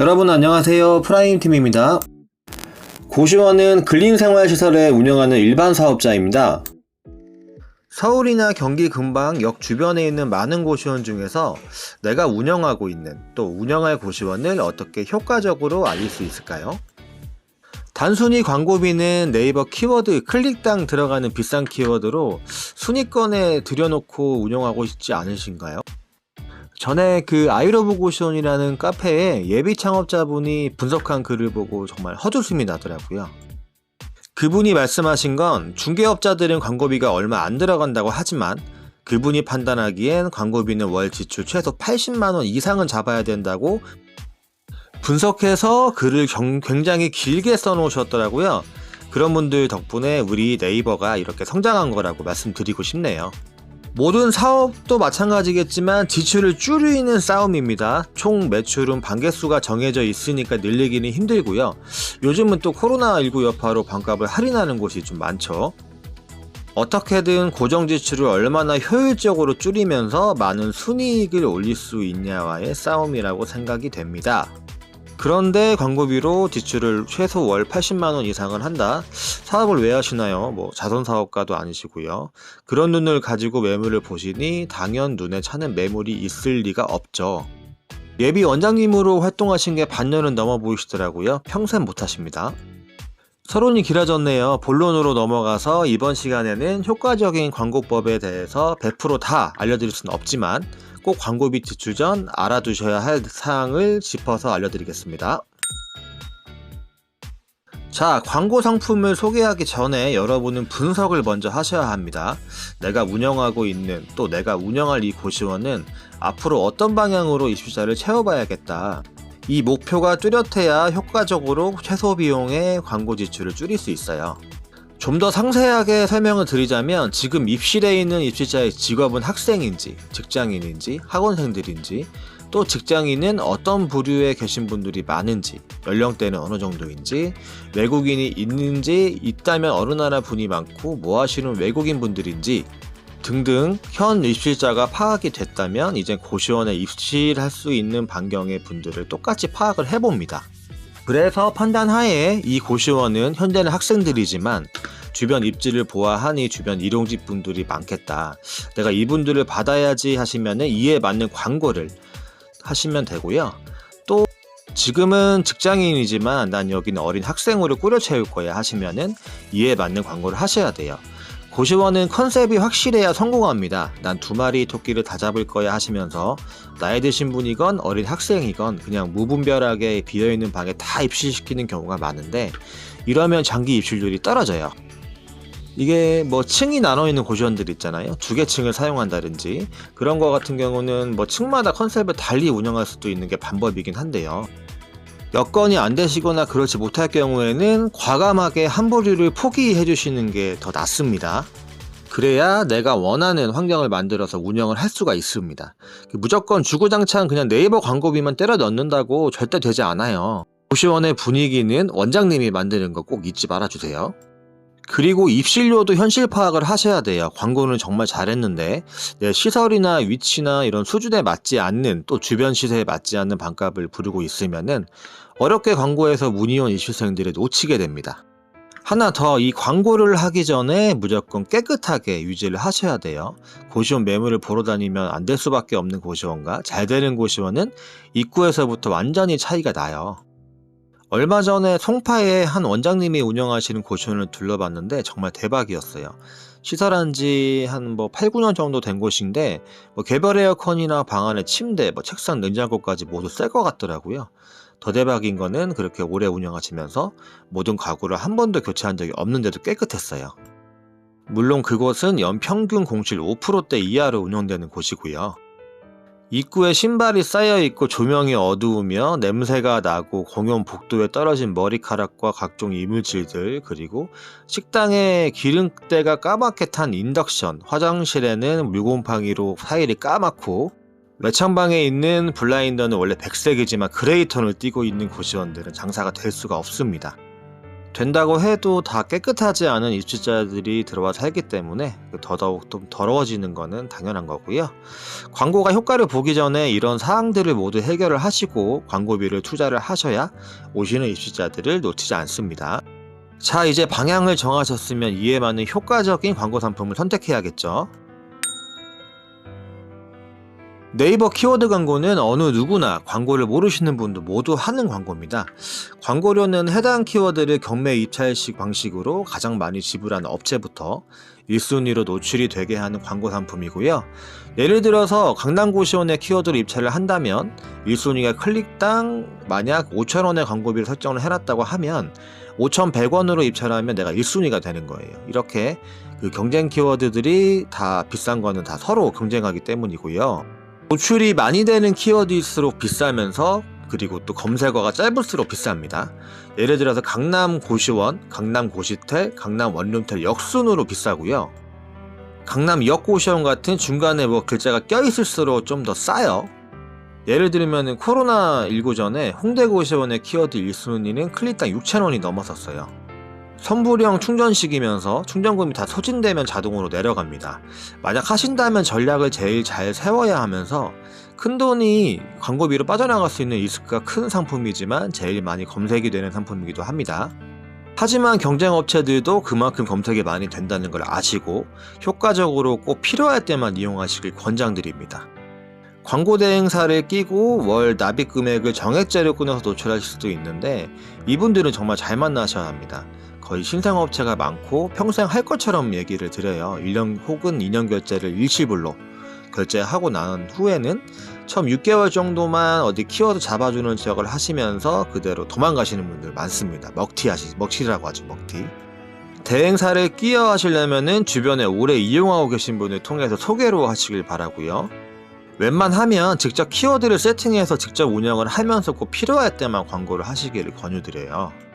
여러분 안녕하세요. 프라임팀입니다. 고시원은 근린생활시설을 운영하는 일반 사업자입니다. 서울이나 경기 근방 역 주변에 있는 많은 고시원 중에서 내가 운영하고 있는 또 운영할 고시원을 어떻게 효과적으로 알릴 수 있을까요? 단순히 광고비는 네이버 키워드 클릭당 들어가는 비싼 키워드로 순위권에 들여놓고 운영하고 싶지 않으신가요? 전에 그 아이러브 고시원이라는 카페에 예비 창업자분이 분석한 글을 보고 정말 헛웃음이 나더라고요. 그분이 말씀하신 건 중개업자들은 광고비가 얼마 안 들어간다고 하지만 그분이 판단하기엔 광고비는 월 지출 최소 80만원 이상은 잡아야 된다고 분석해서 글을 경- 굉장히 길게 써놓으셨더라고요. 그런 분들 덕분에 우리 네이버가 이렇게 성장한 거라고 말씀드리고 싶네요. 모든 사업도 마찬가지겠지만 지출을 줄이는 싸움입니다. 총 매출은 반개수가 정해져 있으니까 늘리기는 힘들고요. 요즘은 또 코로나19 여파로 반값을 할인하는 곳이 좀 많죠. 어떻게든 고정 지출을 얼마나 효율적으로 줄이면서 많은 순이익을 올릴 수 있냐와의 싸움이라고 생각이 됩니다. 그런데 광고비로 지출을 최소 월 80만원 이상을 한다? 사업을 왜 하시나요? 뭐 자선 사업가도 아니시고요. 그런 눈을 가지고 매물을 보시니 당연 눈에 차는 매물이 있을 리가 없죠. 예비 원장님으로 활동하신 게 반년은 넘어 보이시더라고요. 평생 못 하십니다. 서론이 길어졌네요. 본론으로 넘어가서 이번 시간에는 효과적인 광고법에 대해서 100%다 알려드릴 수는 없지만 꼭 광고비 지출 전 알아두셔야 할 사항을 짚어서 알려드리겠습니다. 자, 광고 상품을 소개하기 전에 여러분은 분석을 먼저 하셔야 합니다. 내가 운영하고 있는 또 내가 운영할 이 고시원은 앞으로 어떤 방향으로 입주자를 채워봐야겠다. 이 목표가 뚜렷해야 효과적으로 최소 비용의 광고 지출을 줄일 수 있어요. 좀 더 상세하게 설명을 드리자면 지금 입실해 있는 입시자의 직업은 학생인지, 직장인인지, 학원생들인지, 또 직장인은 어떤 부류에 계신 분들이 많은지, 연령대는 어느 정도인지, 외국인이 있는지, 있다면 어느 나라 분이 많고 뭐 하시는 외국인 분들인지 등등 현 입실자가 파악이 됐다면 이제 고시원에 입실할 수 있는 반경의 분들을 똑같이 파악을 해봅니다. 그래서 판단하에 이 고시원은 현재는 학생들이지만 주변 입지를 보아하니 주변 일용직 분들이 많겠다. 내가 이분들을 받아야지 하시면은 이에 맞는 광고를 하시면 되고요. 또 지금은 직장인이지만 난 여기는 어린 학생으로 꾸려 채울 거야 하시면은 이에 맞는 광고를 하셔야 돼요. 고시원은 컨셉이 확실해야 성공합니다. 난 두 마리 토끼를 다 잡을 거야 하시면서 나이 드신 분이건 어린 학생이건 그냥 무분별하게 비어있는 방에 다 입실시키는 경우가 많은데 이러면 장기 입실률이 떨어져요. 이게 뭐 층이 나눠 있는 고시원들 있잖아요. 두 개 층을 사용한다든지 그런 거 같은 경우는 뭐 층마다 컨셉을 달리 운영할 수도 있는 게 방법이긴 한데요. 여건이 안 되시거나 그렇지 못할 경우에는 과감하게 한 부류를 포기해 주시는 게 더 낫습니다. 그래야 내가 원하는 환경을 만들어서 운영을 할 수가 있습니다. 무조건 주구장창 그냥 네이버 광고비만 때려 넣는다고 절대 되지 않아요. 고시원의 분위기는 원장님이 만드는 거 꼭 잊지 말아주세요. 그리고 입실료도 현실 파악을 하셔야 돼요. 광고는 정말 잘했는데 내 시설이나 위치나 이런 수준에 맞지 않는 또 주변 시세에 맞지 않는 반값을 부르고 있으면은 어렵게 광고해서 문의원 입시생들을 놓치게 됩니다. 하나 더 이 광고를 하기 전에 무조건 깨끗하게 유지를 하셔야 돼요. 고시원 매물을 보러 다니면 안 될 수밖에 없는 고시원과 잘 되는 고시원은 입구에서부터 완전히 차이가 나요. 얼마 전에 송파에 한 원장님이 운영하시는 고시원을 둘러봤는데 정말 대박이었어요. 시설한 지 한 뭐 8, 9년 정도 된 곳인데 뭐 개별 에어컨이나 방 안에 침대, 뭐 책상, 냉장고까지 모두 새 것 같더라고요. 더 대박인 거는 그렇게 오래 운영하시면서 모든 가구를 한 번도 교체한 적이 없는데도 깨끗했어요. 물론 그곳은 연평균 공실 5%대 이하로 운영되는 곳이고요. 입구에 신발이 쌓여 있고 조명이 어두우며 냄새가 나고 공용 복도에 떨어진 머리카락과 각종 이물질들 그리고 식당에 기름때가 까맣게 탄 인덕션 화장실에는 물곰팡이로 타일이 까맣고 외창방에 있는 블라인더는 원래 백색이지만 그레이 톤을 띠고 있는 고시원들은 장사가 될 수가 없습니다. 된다고 해도 다 깨끗하지 않은 입주자들이 들어와 살기 때문에 더더욱 좀 더러워지는 거는 당연한 거고요. 광고가 효과를 보기 전에 이런 사항들을 모두 해결을 하시고 광고비를 투자를 하셔야 오시는 입주자들을 놓치지 않습니다. 자, 이제 방향을 정하셨으면 이에 맞는 효과적인 광고 상품을 선택해야겠죠. 네이버 키워드 광고는 어느 누구나 광고를 모르시는 분도 모두 하는 광고입니다. 광고료는 해당 키워드를 경매 입찰식 방식으로 가장 많이 지불하는 업체부터 1순위로 노출이 되게 하는 광고 상품이고요. 예를 들어서 강남고시원의 키워드로 입찰을 한다면 1순위가 클릭당 만약 5,000원의 광고비를 설정을 해놨다고 하면 5,100원으로 입찰하면 내가 1순위가 되는 거예요. 이렇게 그 경쟁 키워드들이 다 비싼 거는 다 서로 경쟁하기 때문이고요. 노출이 많이 되는 키워드일수록 비싸면서 그리고 또 검색어가 짧을수록 비쌉니다. 예를 들어서 강남 고시원, 강남 고시텔, 강남 원룸텔 역순으로 비싸고요. 강남 역고시원 같은 중간에 뭐 글자가 껴있을수록 좀 더 싸요. 예를 들면 코로나19 전에 홍대 고시원의 키워드 1순위는 클릭당 6,000원이 넘었었어요. 선불형 충전식이면서 충전금이 다 소진되면 자동으로 내려갑니다. 만약 하신다면 전략을 제일 잘 세워야 하면서 큰 돈이 광고비로 빠져나갈 수 있는 리스크가 큰 상품이지만 제일 많이 검색이 되는 상품이기도 합니다. 하지만 경쟁 업체들도 그만큼 검색이 많이 된다는 걸 아시고 효과적으로 꼭 필요할 때만 이용하시길 권장드립니다. 광고 대행사를 끼고 월 납입 금액을 정액제로 끊어서 노출하실 수도 있는데 이분들은 정말 잘 만나셔야 합니다. 거의 신상업체가 많고 평생 할 것처럼 얘기를 드려요. 1년 혹은 2년 결제를 일시불로 결제하고 난 후에는 처음 6개월 정도만 어디 키워드 잡아주는 지역을 하시면서 그대로 도망가시는 분들 많습니다. 먹튀 하시, 먹튀라고 하죠, 먹튀. 대행사를 끼어 하시려면은 주변에 오래 이용하고 계신 분을 통해서 소개로 하시길 바라고요. 웬만하면 직접 키워드를 세팅해서 직접 운영을 하면서 꼭 필요할 때만 광고를 하시기를 권유드려요.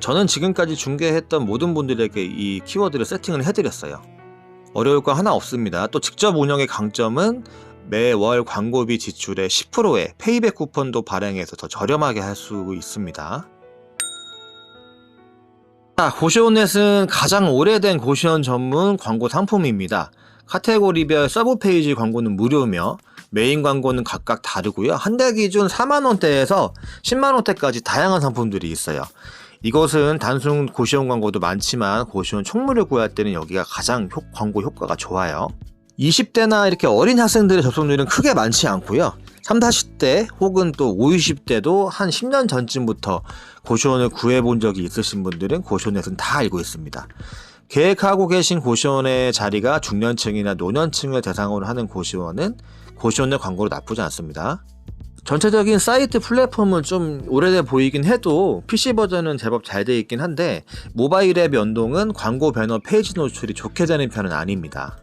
저는 지금까지 중개했던 모든 분들에게 이 키워드를 세팅을 해드렸어요. 어려울 거 하나 없습니다. 또 직접 운영의 강점은 매월 광고비 지출의 10%의 페이백 쿠폰도 발행해서 더 저렴하게 할 수 있습니다. 자, 고시원넷은 가장 오래된 고시원 전문 광고 상품입니다. 카테고리별 서브 페이지 광고는 무료며 메인 광고는 각각 다르고요. 한 달 기준 4만원대에서 10만원대까지 다양한 상품들이 있어요. 이것은 단순 고시원 광고도 많지만 고시원 총무를 구할 때는 여기가 가장 효- 광고 효과가 좋아요. 20대나 이렇게 어린 학생들의 접속률은 크게 많지 않고요. 3, 40대 혹은 또 5, 60대도 한 10년 전쯤부터 고시원을 구해본 적이 있으신 분들은 고시원에서는 다 알고 있습니다. 계획하고 계신 고시원의 자리가 중년층이나 노년층을 대상으로 하는 고시원은 고시원의 광고로 나쁘지 않습니다. 전체적인 사이트 플랫폼은 좀 오래돼 보이긴 해도 PC 버전은 제법 잘 돼 있긴 한데 모바일 앱 연동은 광고 배너 페이지 노출이 좋게 되는 편은 아닙니다.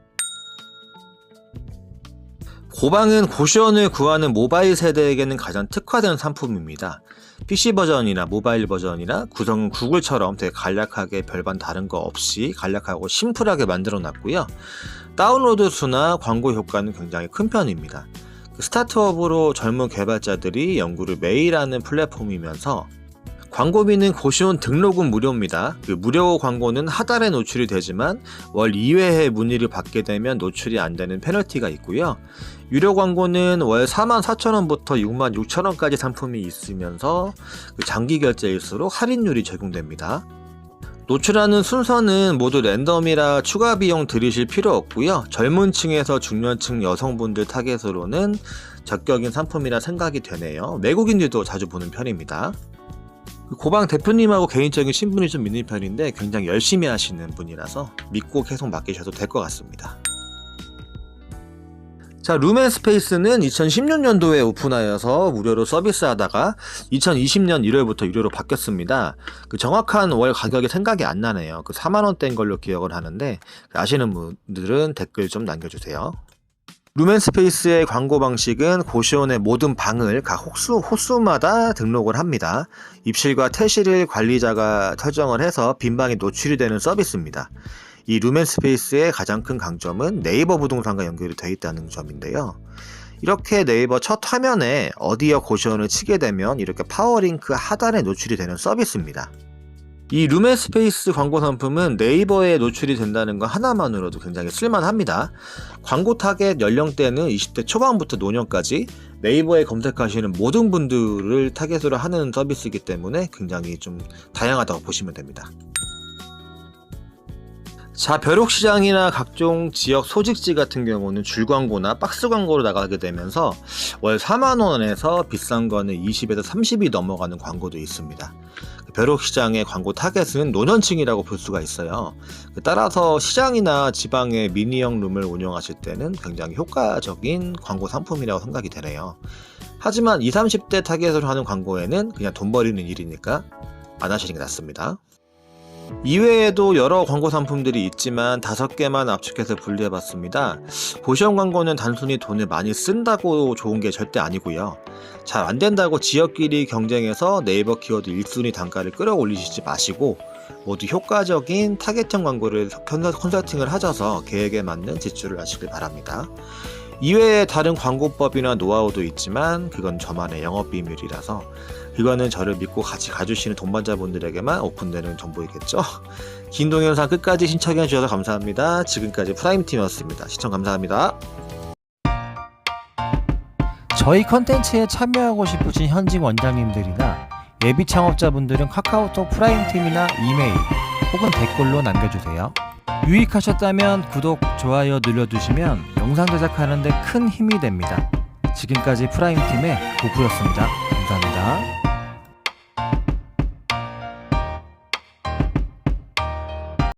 고방은 고시원을 구하는 모바일 세대에게는 가장 특화된 상품입니다. PC 버전이나 모바일 버전이나 구성은 구글처럼 되게 간략하게 별반 다른 거 없이 간략하고 심플하게 만들어 놨고요. 다운로드 수나 광고 효과는 굉장히 큰 편입니다. 그 스타트업으로 젊은 개발자들이 연구를 매일 하는 플랫폼이면서 광고비는 고시원 등록은 무료입니다. 그 무료 광고는 하달에 노출이 되지만 월 2회의 문의를 받게 되면 노출이 안 되는 페널티가 있고요. 유료 광고는 월 44,000원부터 66,000원까지 상품이 있으면서 그 장기 결제일수록 할인율이 적용됩니다. 노출하는 순서는 모두 랜덤이라 추가 비용 들이실 필요 없고요. 젊은 층에서 중년층 여성분들 타겟으로는 적격인 상품이라 생각이 되네요. 외국인들도 자주 보는 편입니다. 그 고방 대표님하고 개인적인 신분이 좀 있는 편인데 굉장히 열심히 하시는 분이라서 믿고 계속 맡기셔도 될 것 같습니다. 자, 루멘스페이스는 2016년도에 오픈하여서 무료로 서비스하다가 2020년 1월부터 유료로 바뀌었습니다. 그 정확한 월 가격이 생각이 안 나네요. 그 4만 원대인 걸로 기억을 하는데 아시는 분들은 댓글 좀 남겨주세요. 루멘스페이스의 광고 방식은 고시원의 모든 방을 각 호수, 호수마다 등록을 합니다. 입실과 퇴실을 관리자가 설정을 해서 빈 방이 노출이 되는 서비스입니다. 이 루멘 스페이스의 가장 큰 강점은 네이버 부동산과 연결이 되어 있다는 점인데요. 이렇게 네이버 첫 화면에 어디어 고시원을 치게 되면 이렇게 파워링크 하단에 노출이 되는 서비스입니다. 이 루메스페이스 광고 상품은 네이버에 노출이 된다는 것 하나만으로도 굉장히 쓸만합니다. 광고 타겟 연령대는 20대 초반부터 노년까지 네이버에 검색하시는 모든 분들을 타겟으로 하는 서비스이기 때문에 굉장히 좀 다양하다고 보시면 됩니다. 자, 벼룩시장이나 각종 지역 소직지 같은 경우는 줄 광고나 박스 광고로 나가게 되면서 월 4만원에서 비싼 거는 20에서 30이 넘어가는 광고도 있습니다. 벼룩시장의 광고 타겟은 노년층이라고 볼 수가 있어요. 따라서 시장이나 지방의 미니형 룸을 운영하실 때는 굉장히 효과적인 광고 상품이라고 생각이 되네요. 하지만 20, 30대 타겟으로 하는 광고에는 그냥 돈 버리는 일이니까 안 하시는 게 낫습니다. 이외에도 여러 광고 상품들이 있지만 다섯 개만 압축해서 분리해봤습니다. 보시형 광고는 단순히 돈을 많이 쓴다고 좋은 게 절대 아니고요. 잘 안 된다고 지역끼리 경쟁해서 네이버 키워드 1순위 단가를 끌어올리시지 마시고 모두 효과적인 타겟형 광고를 컨설- 컨설팅을 하셔서 계획에 맞는 지출을 하시길 바랍니다. 이외에 다른 광고법이나 노하우도 있지만 그건 저만의 영업 비밀이라서 그거는 저를 믿고 같이 가주시는 동반자분들에게만 오픈되는 정보이겠죠. 긴 동영상 끝까지 신청해 주셔서 감사합니다. 지금까지 프라임팀이었습니다. 시청 감사합니다. 저희 컨텐츠에 참여하고 싶으신 현직 원장님들이나 예비 창업자분들은 카카오톡 프라임팀이나 이메일 혹은 댓글로 남겨주세요. 유익하셨다면 구독, 좋아요 눌러주시면 영상 제작하는데 큰 힘이 됩니다. 지금까지 프라임팀의 고프였습니다. 감사합니다.